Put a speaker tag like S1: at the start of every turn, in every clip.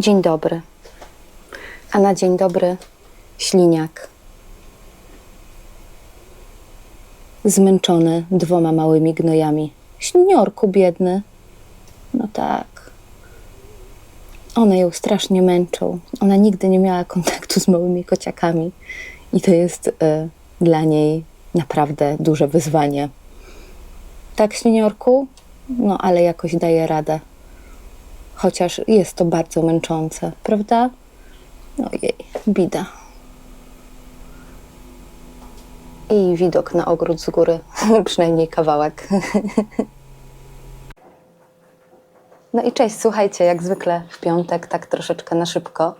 S1: Dzień dobry. A na dzień dobry śliniak. Zmęczony dwoma małymi gnojami. Śniorku biedny. No tak. One ją strasznie męczą. Ona nigdy nie miała kontaktu z małymi kociakami. I to jest y, dla niej naprawdę duże wyzwanie. Tak, śniorku? No, ale jakoś daje radę. Chociaż jest to bardzo męczące, prawda? Ojej, bida. I widok na ogród z góry, przynajmniej kawałek. No i cześć, słuchajcie, jak zwykle w piątek, tak troszeczkę na szybko,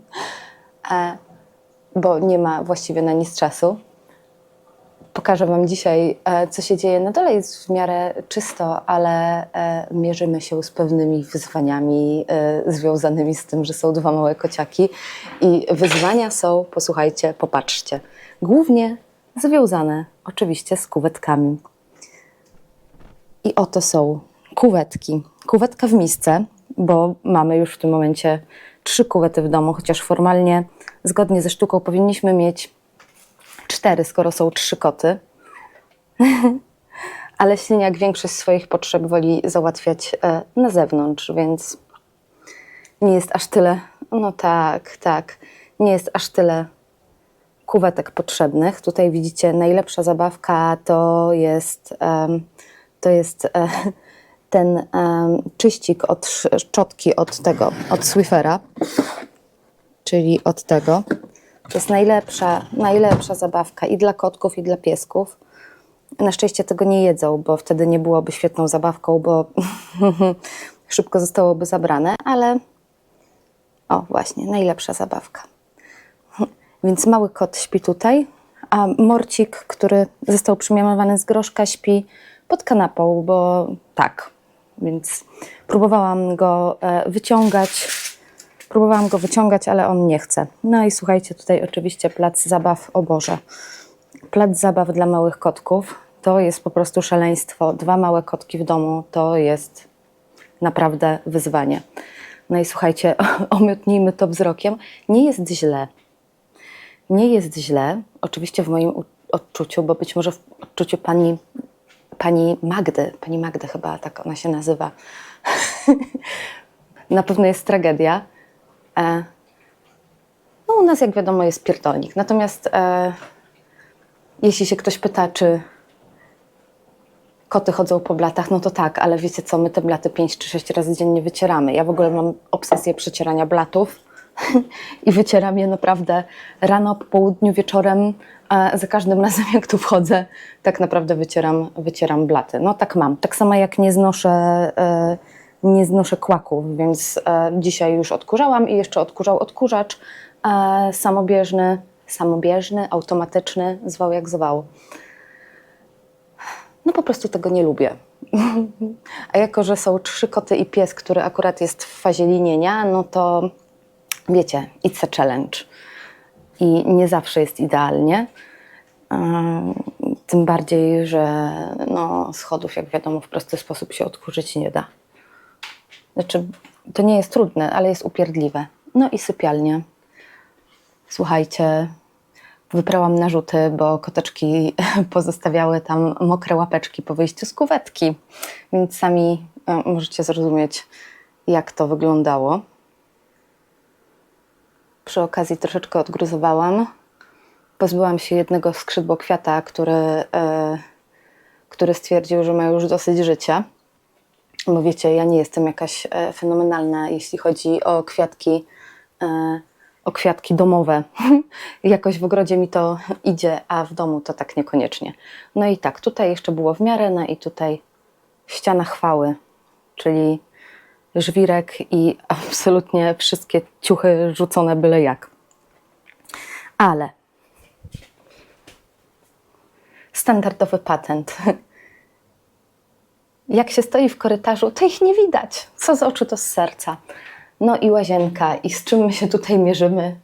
S1: E, bo nie ma właściwie na nic czasu. Pokażę Wam dzisiaj, e, co się dzieje. Na dole jest w miarę czysto, ale e, mierzymy się z pewnymi wyzwaniami e, związanymi z tym, że są dwa małe kociaki. I wyzwania są, posłuchajcie, popatrzcie, głównie związane oczywiście z kuwetkami. I oto są kuwetki. Kuwetka w misce, bo mamy już w tym momencie trzy kuwety w domu, chociaż formalnie, zgodnie ze sztuką, powinniśmy mieć cztery, skoro są trzy koty. Ale śliniak większość swoich potrzeb woli załatwiać e, na zewnątrz, więc nie jest aż tyle. No tak, tak. Nie jest aż tyle kuwetek potrzebnych. Tutaj widzicie, najlepsza zabawka to jest, to jest e, ten czyścik od sz- szczotki od tego, od Swifera, czyli od tego. To jest najlepsza, najlepsza zabawka i dla kotków, i dla piesków. Na szczęście tego nie jedzą, bo wtedy nie byłoby świetną zabawką, bo szybko zostałoby zabrane, ale o, właśnie, najlepsza zabawka. Więc mały kot śpi tutaj, a Morcik, który został przymianowany z groszka, śpi pod kanapą, bo tak. Więc próbowałam go e, wyciągać. Próbowałam go wyciągać, ale on nie chce. No i słuchajcie, tutaj oczywiście plac zabaw, o Boże. Plac zabaw dla małych kotków to jest po prostu szaleństwo. Dwa małe kotki w domu to jest naprawdę wyzwanie. No i słuchajcie, omiotnijmy to wzrokiem. Nie jest źle. Nie jest źle, oczywiście w moim odczuciu, bo być może w odczuciu pani, pani Magdy, pani Magdy chyba tak ona się nazywa, na pewno jest tragedia. E, no u nas, jak wiadomo, jest pierdolnik. Natomiast e, jeśli się ktoś pyta, czy koty chodzą po blatach, no to tak, ale wiecie co, my te blaty 5 czy 6 razy dziennie wycieramy. Ja w ogóle mam obsesję przecierania blatów i wycieram je naprawdę rano, po południu, wieczorem. Za każdym razem, jak tu wchodzę, tak naprawdę wycieram, wycieram blaty. No tak mam. Tak samo jak nie znoszę, e, nie znoszę kłaków, więc e, dzisiaj już odkurzałam i jeszcze odkurzał odkurzacz e, samobieżny, samobieżny, automatyczny, zwał jak zwał. No po prostu tego nie lubię. A jako, że są trzy koty i pies, który akurat jest w fazie linienia, no to wiecie, it's a challenge. I nie zawsze jest idealnie. Ym, Tym bardziej, że no, schodów, jak wiadomo, w prosty sposób się odkurzyć nie da. Znaczy, to nie jest trudne, ale jest upierdliwe. No i sypialnie. Słuchajcie, wyprałam narzuty, bo koteczki pozostawiały tam mokre łapeczki po wyjściu z kuwetki, więc sami e, możecie zrozumieć, jak to wyglądało. Przy okazji troszeczkę odgruzowałam. Pozbyłam się jednego skrzydłokwiata, który, e, który stwierdził, że ma już dosyć życia. Bo wiecie, ja nie jestem jakaś e, fenomenalna, jeśli chodzi o kwiatki, e, o kwiatki domowe. Jakoś w ogrodzie mi to idzie, a w domu to tak niekoniecznie. No i tak, tutaj jeszcze było w miarę, no i tutaj ściana chwały, czyli żwirek i absolutnie wszystkie ciuchy rzucone byle jak. Ale standardowy patent. Jak się stoi w korytarzu, to ich nie widać. Co z oczu, to z serca. No i łazienka. I z czym my się tutaj mierzymy?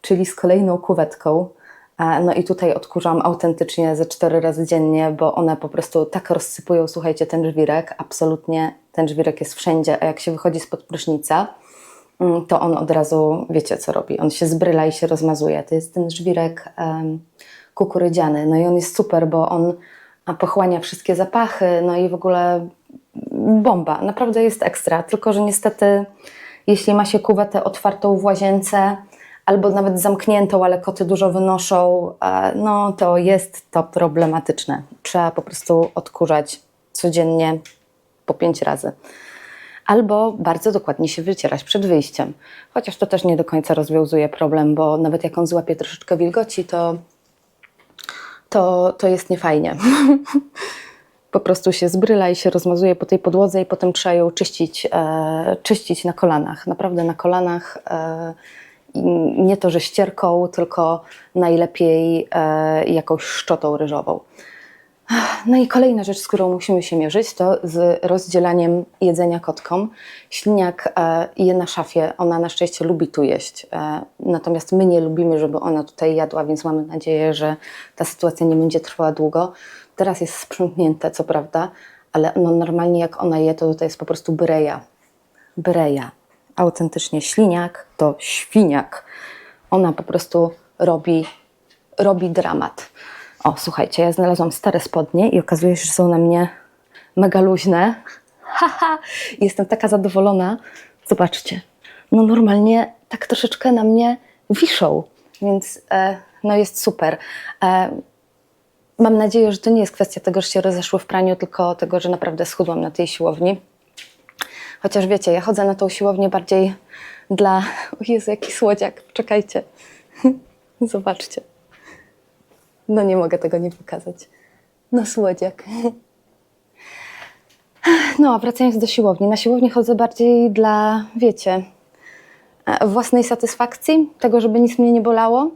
S1: Czyli z kolejną kuwetką. No i tutaj odkurzam autentycznie ze cztery razy dziennie, bo one po prostu tak rozsypują, słuchajcie, ten żwirek. Absolutnie ten żwirek jest wszędzie, a jak się wychodzi spod prysznica, mm, to on od razu, wiecie co robi, on się zbryla i się rozmazuje. To jest ten żwirek em, kukurydziany. No i on jest super, bo on pochłania wszystkie zapachy, no i w ogóle bomba. Naprawdę jest ekstra, tylko że niestety jeśli ma się kuwetę otwartą w łazience, albo nawet zamkniętą, ale koty dużo wynoszą, e, no to jest to problematyczne. Trzeba po prostu odkurzać codziennie po pięć razy. Albo bardzo dokładnie się wycierać przed wyjściem. Chociaż to też nie do końca rozwiązuje problem, bo nawet jak on złapie troszeczkę wilgoci, to, to, to jest niefajnie. po prostu się zbryla i się rozmazuje po tej podłodze i potem trzeba ją czyścić, e, czyścić na kolanach. Naprawdę na kolanach. E, nie to, że ścierką, tylko najlepiej e, jakąś szczotą ryżową. No i kolejna rzecz, z którą musimy się mierzyć, to z rozdzielaniem jedzenia kotkom. Śliniak e, je na szafie, ona na szczęście lubi tu jeść, e, natomiast my nie lubimy, żeby ona tutaj jadła, więc mamy nadzieję, że ta sytuacja nie będzie trwała długo. Teraz jest sprzątnięte, co prawda, ale no normalnie jak ona je, to to jest po prostu bryja. Bryja. Autentycznie śliniak to świniak. Ona po prostu robi, robi dramat. O, słuchajcie, ja znalazłam stare spodnie i okazuje się, że są na mnie mega luźne. Haha, jestem taka zadowolona. Zobaczcie, no normalnie tak troszeczkę na mnie wiszą, więc e, no jest super. E, mam nadzieję, że to nie jest kwestia tego, że się rozeszły w praniu, tylko tego, że naprawdę schudłam na tej siłowni. Chociaż wiecie, ja chodzę na tą siłownię bardziej dla... O Jezu, jaki słodziak, czekajcie. Zobaczcie. No nie mogę tego nie pokazać. No słodziak. No, a wracając do siłowni. Na siłowni chodzę bardziej dla, wiecie, e, własnej satysfakcji, tego, żeby nic mnie nie bolało,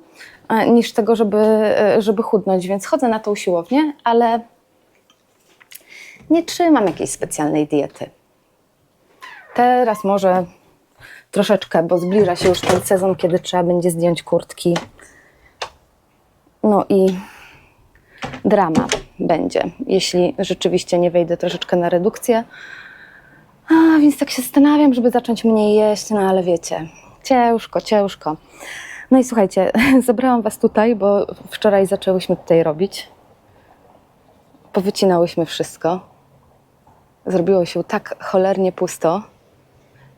S1: e, niż tego, żeby, e, żeby chudnąć. Więc chodzę na tą siłownię, ale nie trzymam jakiejś specjalnej diety. Teraz może troszeczkę, bo zbliża się już ten sezon, kiedy trzeba będzie zdjąć kurtki. No i drama będzie, jeśli rzeczywiście nie wejdę troszeczkę na redukcję. A, więc tak się zastanawiam, żeby zacząć mniej jeść, no ale wiecie, ciężko, ciężko. No i słuchajcie, zabrałam Was tutaj, bo wczoraj zaczęłyśmy tutaj robić. Powycinałyśmy wszystko. Zrobiło się tak cholernie pusto.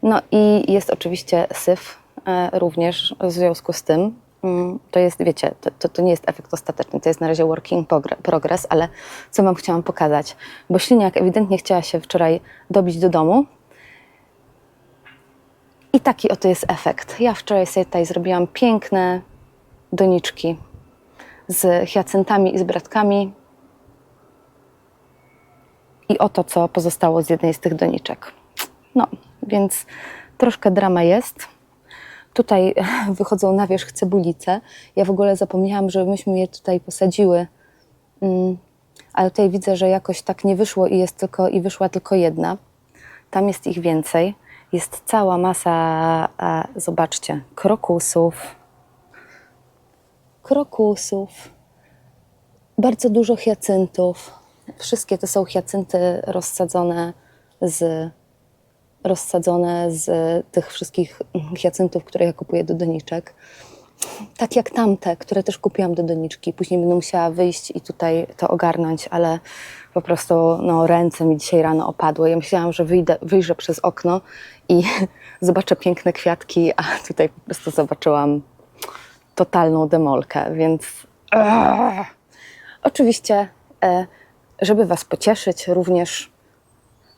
S1: No i jest oczywiście syf e, również w związku z tym. Mm, To jest, wiecie, to, to, to nie jest efekt ostateczny, to jest na razie working progress, ale co Wam chciałam pokazać? Bo Śliniak ewidentnie chciała się wczoraj dobić do domu. I taki oto jest efekt. Ja wczoraj sobie tutaj zrobiłam piękne doniczki z hiacyntami i z bratkami. I oto, co pozostało z jednej z tych doniczek. No, więc troszkę drama jest. Tutaj wychodzą na wierzch cebulice. Ja w ogóle zapomniałam, że myśmy je tutaj posadziły. Mm, ale tutaj widzę, że jakoś tak nie wyszło i jest tylko i wyszła tylko jedna. Tam jest ich więcej. Jest cała masa, zobaczcie, krokusów. Krokusów. Bardzo dużo hiacyntów. Wszystkie to są hiacynty rozsadzone z rozsadzone z tych wszystkich hiacyntów, które ja kupuję do doniczek. Tak jak tamte, które też kupiłam do doniczki. Później będę musiała wyjść i tutaj to ogarnąć, ale po prostu no, ręce mi dzisiaj rano opadły. Ja myślałam, że wyjdę, wyjrzę przez okno i zobaczę piękne kwiatki, a tutaj po prostu zobaczyłam totalną demolkę, więc oczywiście, e, żeby Was pocieszyć, również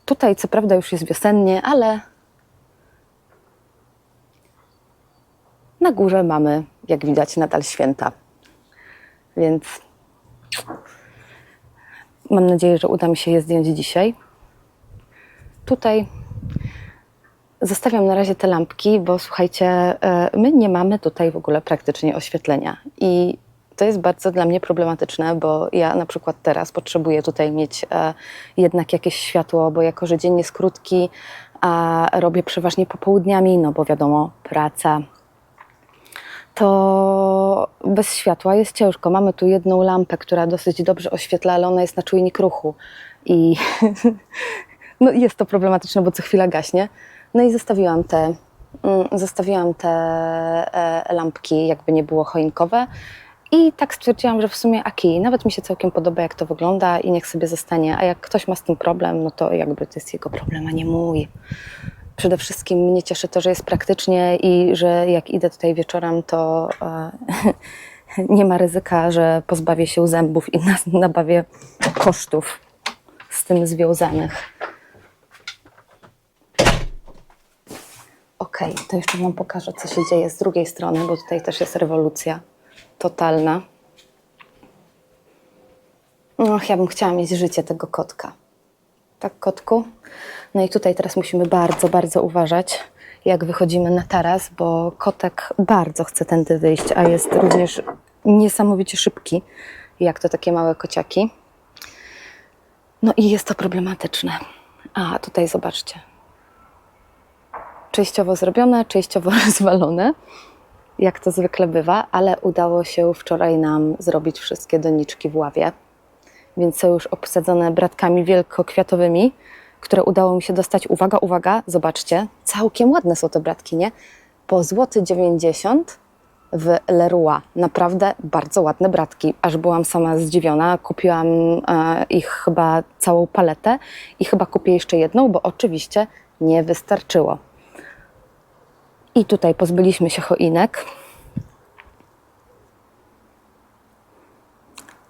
S1: Tutaj co prawda już jest wiosennie, ale na górze mamy, jak widać, nadal święta. Więc mam nadzieję, że uda mi się je zdjąć dzisiaj. Tutaj zostawiam na razie te lampki, bo słuchajcie, e, my nie mamy tutaj w ogóle praktycznie oświetlenia. I to jest bardzo dla mnie problematyczne, bo ja na przykład teraz potrzebuję tutaj mieć e, jednak jakieś światło, bo jako, że dzień jest krótki, a robię przeważnie popołudniami, no bo wiadomo, praca, to bez światła jest ciężko. Mamy tu jedną lampę, która dosyć dobrze oświetla, ale ona jest na czujnik ruchu i no jest to problematyczne, bo co chwila gaśnie. No i zostawiłam te mm, zostawiłam te e, lampki, jakby nie było choinkowe. I tak stwierdziłam, że w sumie aki, nawet mi się całkiem podoba, jak to wygląda i niech sobie zostanie. A jak ktoś ma z tym problem, no to jakby to jest jego problem, a nie mój. Przede wszystkim mnie cieszy to, że jest praktycznie i że jak idę tutaj wieczorem, to e, nie ma ryzyka, że pozbawię się zębów i nas- nabawię kosztów z tym związanych. Okej, to jeszcze Wam pokażę, co się dzieje z drugiej strony, bo tutaj też jest rewolucja totalna. No, ja bym chciała mieć życie tego kotka. Tak, kotku? No i tutaj teraz musimy bardzo, bardzo uważać, jak wychodzimy na taras, bo kotek bardzo chce tędy wyjść, a jest również niesamowicie szybki, jak to takie małe kociaki. No i jest to problematyczne. A, tutaj zobaczcie. Częściowo zrobione, częściowo rozwalone, jak to zwykle bywa, ale udało się wczoraj nam zrobić wszystkie doniczki w ławie więc są już obsadzone bratkami wielkokwiatowymi, które udało mi się dostać. Uwaga, uwaga, zobaczcie, całkiem ładne są te bratki, nie? Po złoty 90 w Leroy. Naprawdę bardzo ładne bratki. Aż byłam sama zdziwiona. Kupiłam e, ich chyba całą paletę i chyba kupię jeszcze jedną, bo oczywiście nie wystarczyło. I tutaj pozbyliśmy się choinek.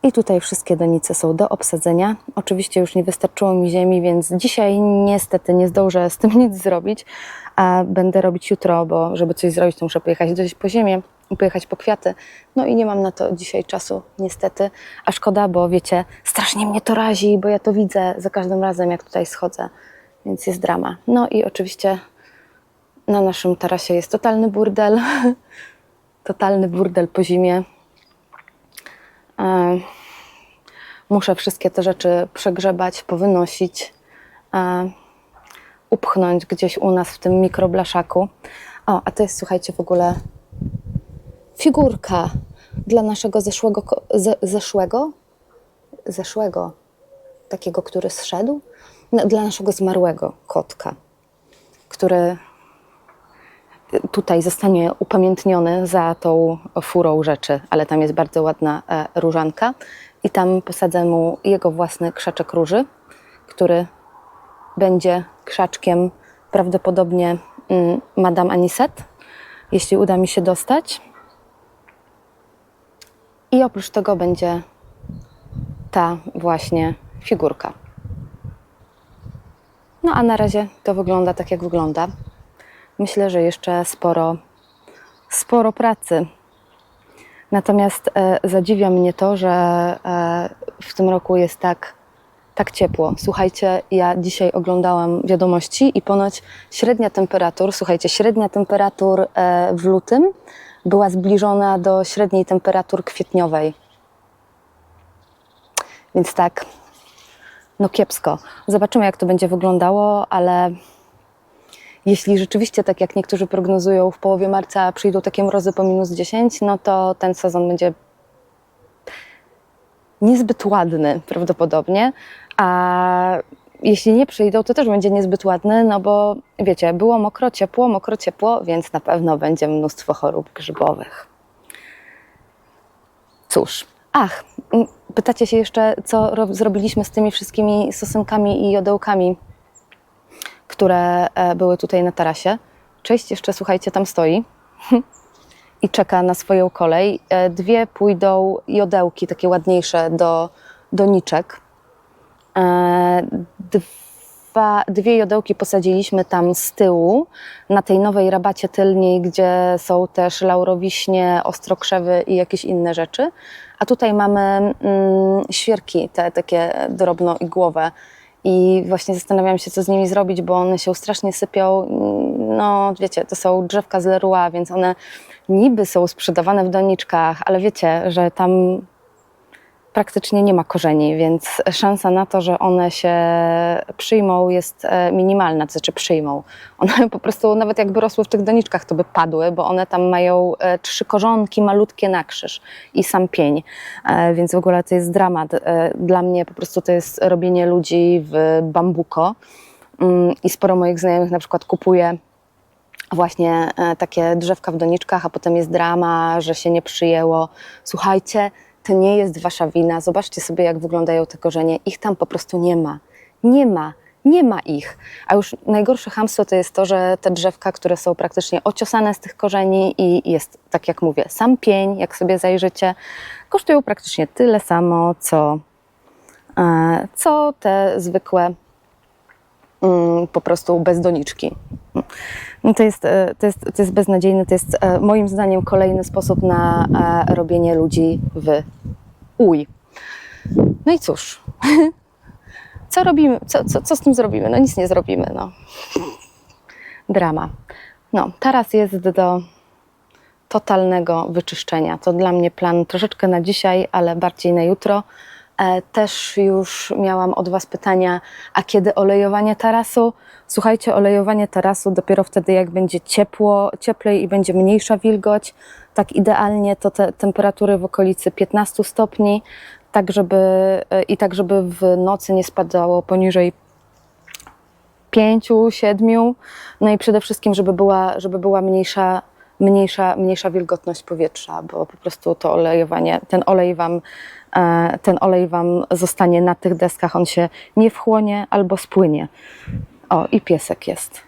S1: I tutaj wszystkie donice są do obsadzenia. Oczywiście już nie wystarczyło mi ziemi, więc dzisiaj niestety nie zdążę z tym nic zrobić, a będę robić jutro, bo żeby coś zrobić, to muszę pojechać gdzieś po ziemię pojechać po kwiaty. No i nie mam na to dzisiaj czasu, niestety. A szkoda, bo wiecie, strasznie mnie to razi, bo ja to widzę za każdym razem, jak tutaj schodzę, więc jest drama. No i oczywiście na naszym tarasie jest totalny burdel. totalny burdel po zimie. E, Muszę wszystkie te rzeczy przegrzebać, powynosić, e, upchnąć gdzieś u nas w tym mikroblaszaku. O, a to jest, słuchajcie, w ogóle figurka dla naszego zeszłego, zeszłego, zeszłego, takiego, który zszedł, no, dla naszego zmarłego kotka, który tutaj zostanie upamiętniony za tą furą rzeczy, ale tam jest bardzo ładna e, różanka i tam posadzę mu jego własny krzaczek róży, który będzie krzaczkiem prawdopodobnie mm, Madame Anisette, jeśli uda mi się dostać. I oprócz tego będzie ta właśnie figurka. No a na razie to wygląda tak, jak wygląda. Myślę, że jeszcze sporo, sporo pracy. Natomiast e, zadziwia mnie to, że e, w tym roku jest tak, tak ciepło. Słuchajcie, ja dzisiaj oglądałam wiadomości i ponoć średnia temperatur, słuchajcie, średnia temperatur e, w lutym była zbliżona do średniej temperatur kwietniowej. Więc tak, no kiepsko. Zobaczymy, jak to będzie wyglądało, ale jeśli rzeczywiście, tak jak niektórzy prognozują, w połowie marca przyjdą takie mrozy po minus 10, no to ten sezon będzie niezbyt ładny prawdopodobnie, a jeśli nie przyjdą, to też będzie niezbyt ładny, no bo wiecie, było mokro, ciepło, mokro, ciepło, więc na pewno będzie mnóstwo chorób grzybowych. Cóż, ach, pytacie się jeszcze, co ro- zrobiliśmy z tymi wszystkimi sosenkami i jodełkami, które e, były tutaj na tarasie. Część jeszcze, słuchajcie, tam stoi i czeka na swoją kolej. E, Dwie pójdą jodełki, takie ładniejsze, do doniczek. E, Dwa, dwie jodełki posadziliśmy tam z tyłu, na tej nowej rabacie tylniej, gdzie są też laurowiśnie, ostrokrzewy i jakieś inne rzeczy. A tutaj mamy mm, świerki, te takie drobnoigłowe. I właśnie zastanawiam się, co z nimi zrobić, bo one się strasznie sypią. No, wiecie, to są drzewka z Leroy, więc one niby są sprzedawane w doniczkach, ale wiecie, że tam praktycznie nie ma korzeni, więc szansa na to, że one się przyjmą jest e, minimalna, to znaczy przyjmą. One po prostu nawet jakby rosły w tych doniczkach, to by padły, bo one tam mają e, trzy korzonki malutkie na krzyż i sam pień, E, więc w ogóle to jest dramat. Dla mnie po prostu to jest robienie ludzi w bambuko Mm, i sporo moich znajomych na przykład kupuje właśnie takie drzewka w doniczkach, a potem jest drama, że się nie przyjęło. Słuchajcie, to nie jest wasza wina. Zobaczcie sobie, jak wyglądają te korzenie. Ich tam po prostu nie ma. Nie ma. Nie ma ich. A już najgorsze hamstwo to jest to, że te drzewka, które są praktycznie ociosane z tych korzeni i jest, tak jak mówię, sam pień, jak sobie zajrzycie, kosztują praktycznie tyle samo, co, e, co te zwykłe mm, po prostu bez doniczki. No to, jest, e, to, jest, to jest beznadziejne. To jest e, moim zdaniem kolejny sposób na e, robienie ludzi w uj. No i cóż, co robimy? Co, co, co z tym zrobimy? No nic nie zrobimy. No. Drama. No, taras jest do totalnego wyczyszczenia. To dla mnie plan troszeczkę na dzisiaj, ale bardziej na jutro. E, Też już miałam od Was pytania, a kiedy olejowanie tarasu? Słuchajcie, olejowanie tarasu dopiero wtedy, jak będzie ciepło, cieplej i będzie mniejsza wilgoć. Tak idealnie to te temperatury w okolicy 15 stopni, tak żeby, e, i tak żeby w nocy nie spadało poniżej pięciu, siedmiu, no i przede wszystkim, żeby była, żeby była mniejsza, mniejsza, mniejsza wilgotność powietrza, bo po prostu to olejowanie, ten olej wam, ten olej wam zostanie na tych deskach, on się nie wchłonie albo spłynie. O, i piesek jest.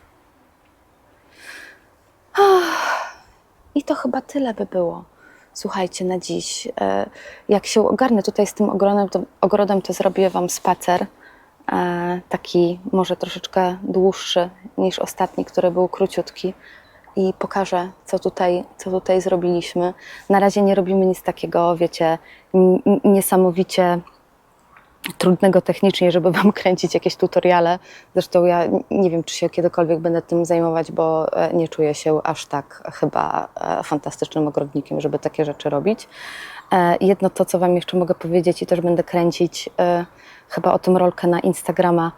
S1: I to chyba tyle by było. Słuchajcie, na dziś. E, Jak się ogarnę tutaj z tym ogrodem, to, ogrodem, to zrobię Wam spacer. E, Taki może troszeczkę dłuższy niż ostatni, który był króciutki. I pokażę, co tutaj, co tutaj zrobiliśmy. Na razie nie robimy nic takiego, wiecie, niesamowicie trudnego technicznie, żeby Wam kręcić jakieś tutoriale. Zresztą ja nie wiem, czy się kiedykolwiek będę tym zajmować, bo e, nie czuję się aż tak chyba e, fantastycznym ogrodnikiem, żeby takie rzeczy robić. E, Jedno to, co Wam jeszcze mogę powiedzieć i też będę kręcić chyba o tym rolkę na Instagrama.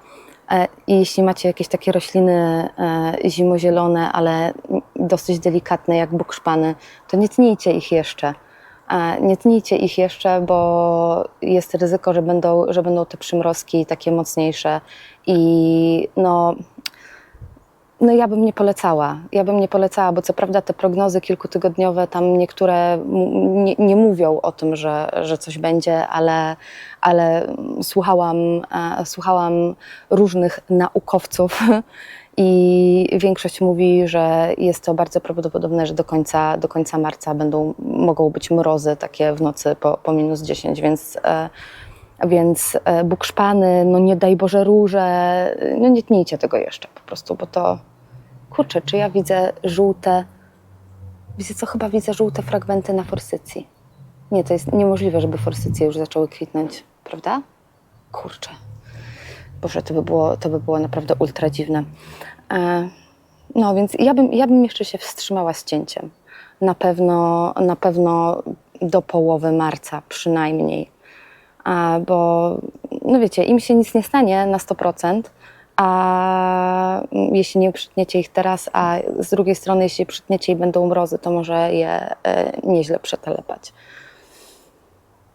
S1: I jeśli macie jakieś takie rośliny zimozielone, ale dosyć delikatne jak bukszpany, to nie tnijcie ich jeszcze. E, Nie tnijcie ich jeszcze, bo jest ryzyko, że będą, że będą te przymrozki takie mocniejsze i no, no ja bym nie polecała. Ja bym nie polecała, bo co prawda te prognozy kilkutygodniowe tam niektóre nie, nie mówią o tym, że, że coś będzie, ale, ale słuchałam, e, słuchałam różnych naukowców i większość mówi, że jest to bardzo prawdopodobne, że do końca, do końca marca będą, mogą być mrozy takie w nocy po, po minus 10, więc e, więc e, bukszpany, no nie daj Boże róże, no nie tnijcie tego jeszcze po prostu, bo to, kurczę, czy ja widzę żółte, widzę co, chyba widzę żółte fragmenty na forsycji. Nie, to jest niemożliwe, żeby forsycje już zaczęły kwitnąć, prawda? Kurczę. Boże, to by było, to by było naprawdę ultra dziwne. E, no więc ja bym, ja bym jeszcze się wstrzymała z cięciem. Na pewno, na pewno do połowy marca przynajmniej. A, bo no wiecie, im się nic nie stanie na 100%, a mm, jeśli nie przytniecie ich teraz, a z drugiej strony, jeśli przytniecie i będą mrozy, to może je e, nieźle przetelepać.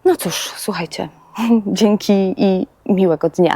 S1: No cóż, słuchajcie, dzięki i miłego dnia.